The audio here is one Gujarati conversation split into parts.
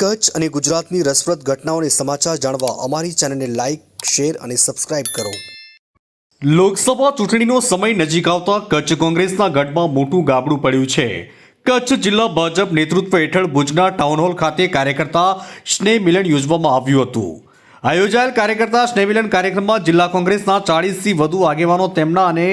કચ્છ અને ગુજરાતની રસપ્રદ ઘટનાઓને સમાચાર જાણવા અમારી ચેનલને લાઇક શેર અને સબસ્ક્રાઇબ કરો. લોકસભા ચૂંટણીનો સમય નજીક આવતા કચ્છ કોંગ્રેસના ગઢમાં મોટું ગાબડું પડ્યું છે. કચ્છ જિલ્લા ભાજપ નેતૃત્વ હેઠળ ભુજના ટાઉન હોલ ખાતે કાર્યકર્તા સ્નેહ મિલન યોજવામાં આવ્યું હતું. આયોજાયેલ કાર્યકર્તા સ્નેહ મિલન કાર્યક્રમમાં જિલ્લા કોંગ્રેસના ચાળીસથી વધુ આગેવાનો તેમના અને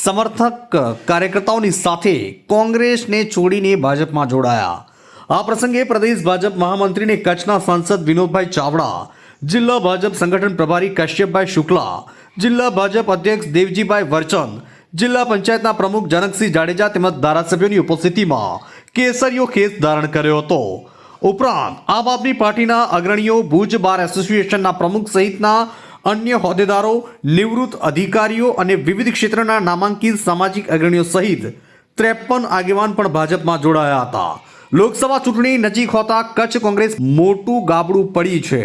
સમર્થક કાર્યકર્તાઓની સાથે કોંગ્રેસને છોડીને ભાજપમાં જોડાયા. આ પ્રસંગે પ્રદેશ ભાજપ મહામંત્રીને કચ્છના સાંસદ વિનોદભાઈ ચાવડા, જિલ્લા ભાજપ સંગઠન પ્રભારી કશ્યપભાઈ શુક્લા, જિલ્લા ભાજપ અધ્યક્ષ દેવજીભાઈ વર્ચન, જિલ્લા પંચાયતના પ્રમુખ જનકસિંહ જાડેજા તેમજ ધારાસભ્યોની ઉપસ્થિતિમાં કેસરીયો ખેસ ધારણ કર્યો હતો. ઉપરાંત, આમ આદમી પાર્ટીના અગ્રણીઓ ભુજ બાર એસોસિએશનના પ્રમુખ સહિતના અન્ય હોદ્દેદારો, નિવૃત્ત અધિકારીઓ અને વિવિધ ક્ષેત્રના નામાંકિત સામાજિક અગ્રણીઓ સહિત ત્રેપન આગેવાન પણ ભાજપમાં જોડાયા હતા. લોકસભા ચૂંટણી નજીક હોતા કચ્છ કોંગ્રેસ મોટું ગાબડું પડી છે.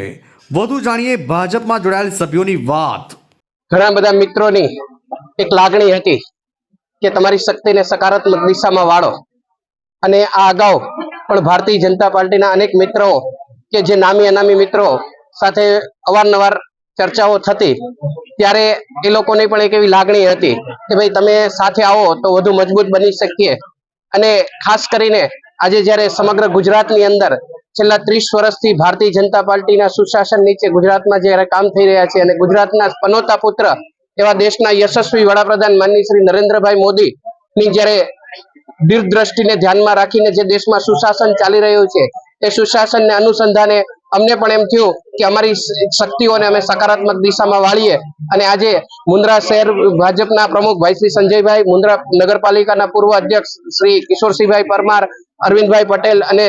વધુ જાણીએ ભાજપમાં જોડાયેલ સભ્યોની વાત. ઘણા બધા મિત્રોની એક લાગણી હતી કે તમારી શક્તિને સકારાત્મક દિશામાં વાળો. અને આ અગાઉ પણ ભારતીય જનતા પાર્ટીના અનેક મિત્રો કે જે નામી અનામી મિત્રો સાથે અવારનવાર ચર્ચાઓ થતી, ત્યારે એ લોકોની પણ એક એવી લાગણી હતી કે ભાઈ તમે સાથે આવો તો વધુ મજબૂત બની શકીએ. અને ખાસ કરીને આજે જ્યારે સમગ્ર ગુજરાતની અંદર છેલ્લા ત્રીસ વર્ષથી ભારતીય જનતા પાર્ટીના સુશાસન નીચે ગુજરાતમાં જ્યારે કામ થઈ રહ્યા છે અને ગુજરાતના પનોતા પુત્ર એવા દેશના યશસ્વી વડાપ્રધાન માનની શ્રી નરેન્દ્રભાઈ મોદી ની જ્યારે દીર્ઘદ્રષ્ટિને ધ્યાનમાં રાખીને જે દેશમાં સુશાસન ચાલી રહ્યું છે, એ સુશાસનને અનુસંધાને અમને પણ એમ થયું કે અમારી શક્તિઓને અમે સકારાત્મક દિશામાં વાળીએ. અને આજે મુન્દ્રા શહેર ભાજપના પ્રમુખ ભાઈ શ્રી સંજયભાઈ, મુન્દ્રા નગરપાલિકાના પૂર્વ અધ્યક્ષ શ્રી કિશોરસિંહભાઈ પરમાર, અરવિંદભાઈ પટેલ અને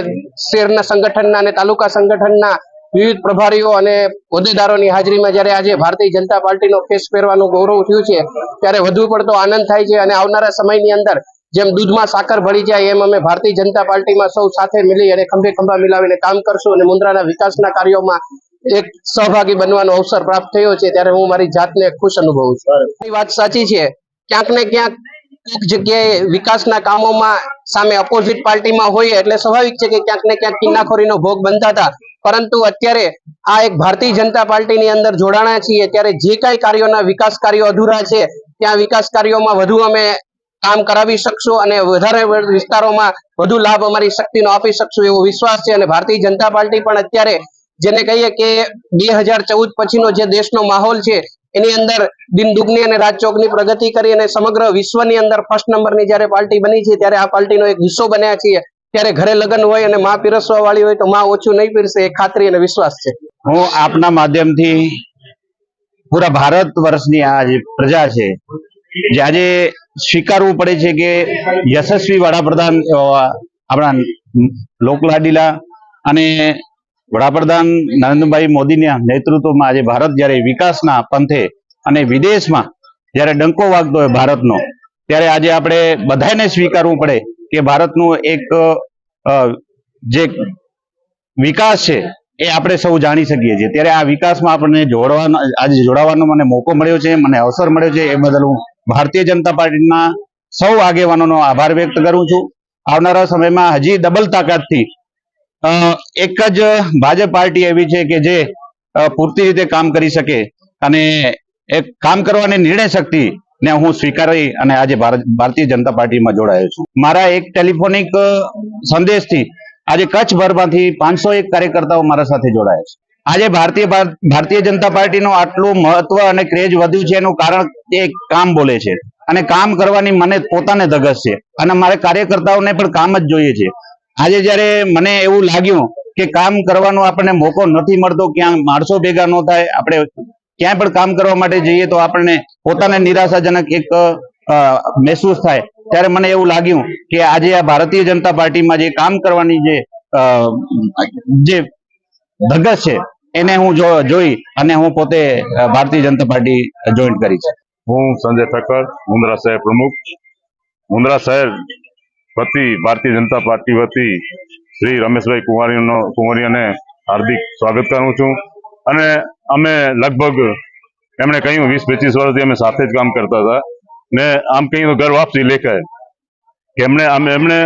શહેરના સંગઠનના અને તાલુકા સંગઠનના વિવિધ પ્રભારીઓ અને હોદ્દેદારોની હાજરીમાં જ્યારે આજે ભારતીય જનતા પાર્ટીનો ફેસ પહેરવાનું ગૌરવ થયું છે, ત્યારે વધુ પડતો આનંદ થાય છે અને આવનારા સમયની અંદર જેમ દૂધમાં સાકર ભળી જાય એમ અમે ભારતીય જનતા પાર્ટીમાં સૌ સાથે મિલી અને ખંભે ખંભા મિલાવીને કામ કરશું અને મુન્દ્રાના વિકાસના કાર્યોમાં એક સહભાગી બનવાનો અવસર પ્રાપ્ત થયો છે ત્યારે હું મારી જાતને ખુશ અનુભવું છું. વાત સાચી છે. ક્યાંક ને ક્યાંક એક જગ્યાએ વિકાસના કામોમાં સામે અપોઝિટ પાર્ટીમાં હોય એટલે સ્વાભાવિક છે કે ક્યાંક ને ક્યાંક કિન્નાખોરીનો ભોગ બનતા હતા. પરંતુ અત્યારે આ એક ભારતીય જનતા પાર્ટીની અંદર જોડાણા છીએ ત્યારે જે કાંઈ કાર્યોના વિકાસ કાર્યો અધૂરા છે ત્યાં વિકાસ કાર્યોમાં વધુ અમે કામ કરાવી શકશું અને વધારે વિસ્તારોમાં વધુ લાભ અમારી શક્તિનો આપી શકશું એવો વિશ્વાસ છે અને ભારતીય જનતા પાર્ટી પણ અત્યારે જેને કહીએ કે બે હજાર ચૌદ પછીનો જે દેશનો માહોલ છે, એની અંદર દિન દુગની અને રાજચોકની પ્રગતિ કરી અને સમગ્ર વિશ્વની અંદર ફર્સ્ટ નંબરની જ્યારે પાર્ટી બની છે, ત્યારે આ પાર્ટીનો એક હિસ્સો બન્યા છીએ. ત્યારે ઘરે લગ્ન હોય અને માં પીરસવા વાળી હોય તો માં ઓછું નહીં પીરસે, એ ખાતરી અને વિશ્વાસ છે. હું આપના માધ્યમથી પૂરા ભારત વર્ષની આ પ્રજા છે જે આજે સ્વીકારવું પડે છે કે યશસ્વી વડાપ્રધાન આપણા લોકલાડીલા અને વડાપ્રધાન નરેન્દ્રભાઈ મોદીના નેતૃત્વમાં આજે ભારત જ્યારે વિકાસના પંથે અને વિદેશમાં જ્યારે ડંકો વાગતો હોય ભારતનો, ત્યારે આજે આપણે બધાને સ્વીકારવું પડે કે ભારતનું એક જે વિકાસ છે એ આપણે સૌ જાણી શકીએ છીએ. ત્યારે આ વિકાસમાં આપણને જોડવાનો, આજે જોડાવાનો મને મોકો મળ્યો છે, મને અવસર મળ્યો છે. એ બદલ હું ભારતીય જનતા પાર્ટીના સૌ આગેવાનોનો આભાર વ્યક્ત કરું છું. આવનારા સમયમાં હજી ડબલ તાકાતથી એક જ ભાજપ પાર્ટી એવી છે કે જે પૂરતી રીતે કામ કરી શકે અને એક કામ કરવાની નિર્ણય શક્તિ ને હું સ્વીકારી અને આજે ભારત, ભારતીય જનતા પાર્ટીમાં જોડાયો છું. મારા એક ટેલિફોનિક સંદેશથી આજે કચ્છભરમાંથી પાંચસો એક કાર્યકર્તાઓ મારા સાથે જોડાયા છે. આજે ભારતીય ભાર- ભારતીય જનતા પાર્ટીનું આટલું મહત્વ અને ક્રેઝ વધ્યું છે એનું કારણ એ કામ બોલે છે. અને કામ કરવાની મને પોતાને ધગસ છે. અને મારે કાર્યકર્તાઓને પણ કામ જ જોઈએ છે. આજે જ્યારે મને એવું લાગ્યું કે કામ કરવાનો આપણને મોકો નથી મળતો, ક્યાં માણસો ભેગા ન થાય, આપણે ક્યાંય પણ કામ કરવા માટે જઈએ તો આપણને પોતાને નિરાશાજનક એક મહેસૂસ થાય. ત્યારે મને એવું લાગ્યું કે આજે આ ભારતીય જનતા પાર્ટીમાં જે કામ કરવાની જે જે ધગસ છે, એને હું જોઈ અને હું પોતે ભારતીય જનતા પાર્ટી જોઈન કરી છે. હું સંજય ઠક્કર મુન્દ્રા શહેર પ્રમુખ. મુન્દ્રા શહેર વતી ભારતીય જનતા પાર્ટી વતી શ્રી રમેશભાઈ કુંવારીનો કુંવરિયાને હાર્દિક સ્વાગત કરું છું. અને અમે લગભગ, એમણે કહ્યું, વીસ પચીસ વર્ષથી અમે સાથે જ કામ કરતા હતા. ને આમ કહીએ ઘર વાપસી લેખાય કે એમને એમણે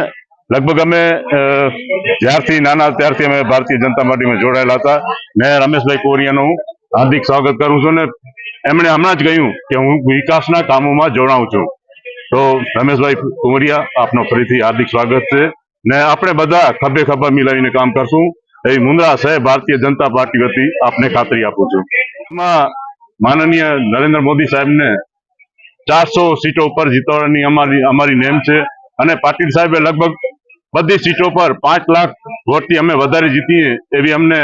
લગભગ અમે જ્યારથી નાના ત્યારથી અમે ભારતીય જનતા પાર્ટીમાં જોડાયેલા હતા. ને રમેશભાઈ કોરિયાનું હું હાર્દિક સ્વાગત કરું છું ને એમણે હમણાં જ કહ્યું કે હું વિકાસના કામોમાં જોડાઉં છું. તો રમેશભાઈ કુંવરિયા આપનો ફરીથી હાર્દિક સ્વાગત છે. ને આપણે બધા ખભે ખભા મિલાવીને કામ કરશું. એવી મુંદ્રા સાહેબ ભારતીય જનતા પાર્ટી વતી આપને ખાતરી આપું છું. એમાં માનનીય નરેન્દ્ર મોદી સાહેબને ચારસો સીટો ઉપર જીતવાની અમારી અમારી નેમ છે. અને પાટીલ સાહેબે લગભગ બધી સીટો પર પાંચ લાખ વોટથી અમે વધારે જીતીએ એવી અમને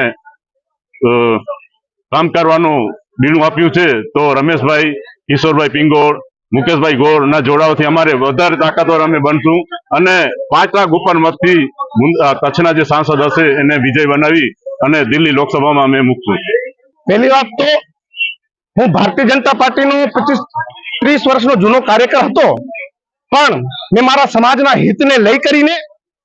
કામ કરવાનું બીણું આપ્યું છે. તો રમેશભાઈ, કિશોરભાઈ પિંગોળ, મુકેશભાઈ ગોળ ના જોડાવાથી અમારે વધારે તાકાતવર અમે બનશું. અને પાંચ લાખ ઉપર મતથી કચ્છના જે સાંસદ હશે એને વિજય બનાવી અને દિલ્હી લોકસભામાં અમે મૂકશું. પહેલી વાત તો હું ભારતીય જનતા પાર્ટીનું પચીસ ત્રીસ વર્ષનો જૂનો કાર્યકર હતો. પણ મેં મારા સમાજના હિતને લઈ કરીને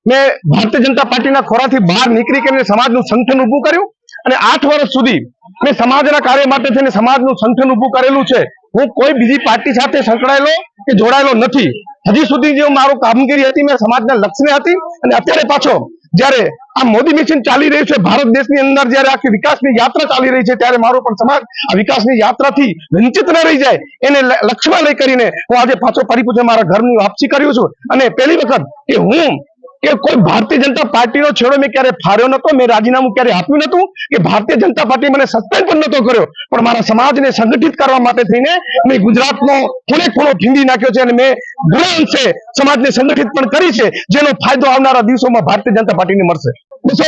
મેં ભારતીય જનતા પાર્ટીના ખોરાથી બહાર નીકળી કરીને સમાજનું સંગઠન ઊભું કર્યું અને આઠ વર્ષ સુધી મેં સમાજના કાર્ય માટે થઈને સમાજનું સંગઠન ઊભું કરેલું છે. હું કોઈ બીજી પાર્ટી સાથે સંકળાયેલો કે જોડાયેલો નથી. હજી સુધી જે મારું કામગીરી હતી, મેં સમાજના લક્ષ્ય હતી અને અત્યારે પાછો જ્યારે આ મોદી મિશન ચાલી રહ્યું છે, ભારત દેશની અંદર જ્યારે આખી વિકાસની યાત્રા ચાલી રહી છે, ત્યારે મારો પણ સમાજ આ વિકાસની યાત્રાથી વંચિત ન રહી જાય. એને લક્ષ્યમાં લઈ કરીને હું આજે પાછો ફરી મારા ઘરની વાપસી કર્યું છું. અને પહેલી વખત કે હું કે કોઈ ભારતીય જનતા પાર્ટીનો છેડો મેં ક્યારે ફાર્યો નતો મેં રાજીનામું ક્યારે આપ્યું નતું કે ભારતીય જનતા પાર્ટી મને સસ્પેન્ડ પણ નતો કર્યો. પણ મારા સમાજને સંગઠિત કરવા માટે થઈને મેં ગુજરાતનો ખૂણે ખૂણો ઢીંડી નાખ્યો છે અને મેં ઘણા અંશે સમાજને સંગઠિત પણ કરી છે, જેનો ફાયદો આવનારા દિવસોમાં ભારતીય જનતા પાર્ટીને મળશે. બસો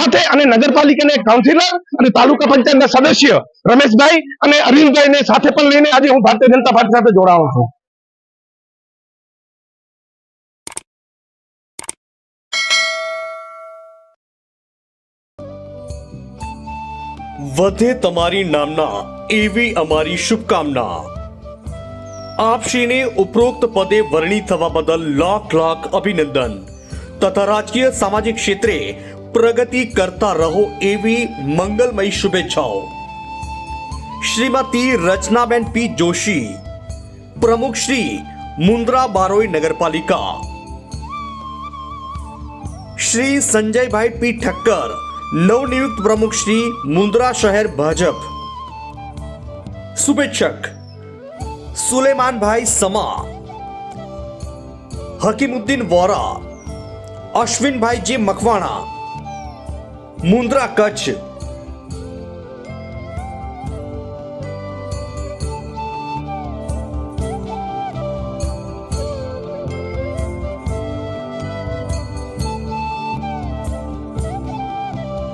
સાથે અને નગરપાલિકાના કાઉન્સિલર અને તાલુકા પંચાયતના સદસ્ય રમેશભાઈ અને અરવિંદભાઈને સાથે પણ લઈને આજે હું ભારતીય જનતા પાર્ટી સાથે જોડાયો છું. વધે તમારી નામના, એવી અમારી શુભકામના. આપશ્રીને ઉપરોક્ત પદે વરણી થવા બદલ લાખ લાખ અભિનંદન. તથા રાજકીય સામાજિક ક્ષેત્રે પ્રગતિ કરતા રહો એવી મંગલમય શુભેચ્છાઓ. શ્રીમતી રચનાબેન પી જોશી, પ્રમુખ શ્રી મુન્દ્રા બારોઈ નગરપાલિકા. શ્રી સંજયભાઈ પી ઠક્કર, નવનિયુક્ત પ્રમુખ શ્રી મુન્દ્રા શહેર ભાજપ. શુભેચ્છક. સુલેમાનભાઈ સમા હકીમુદ્દીન વોરા અશ્વિનભાઈજી મકવાણા મુન્દ્રા કચ્છ.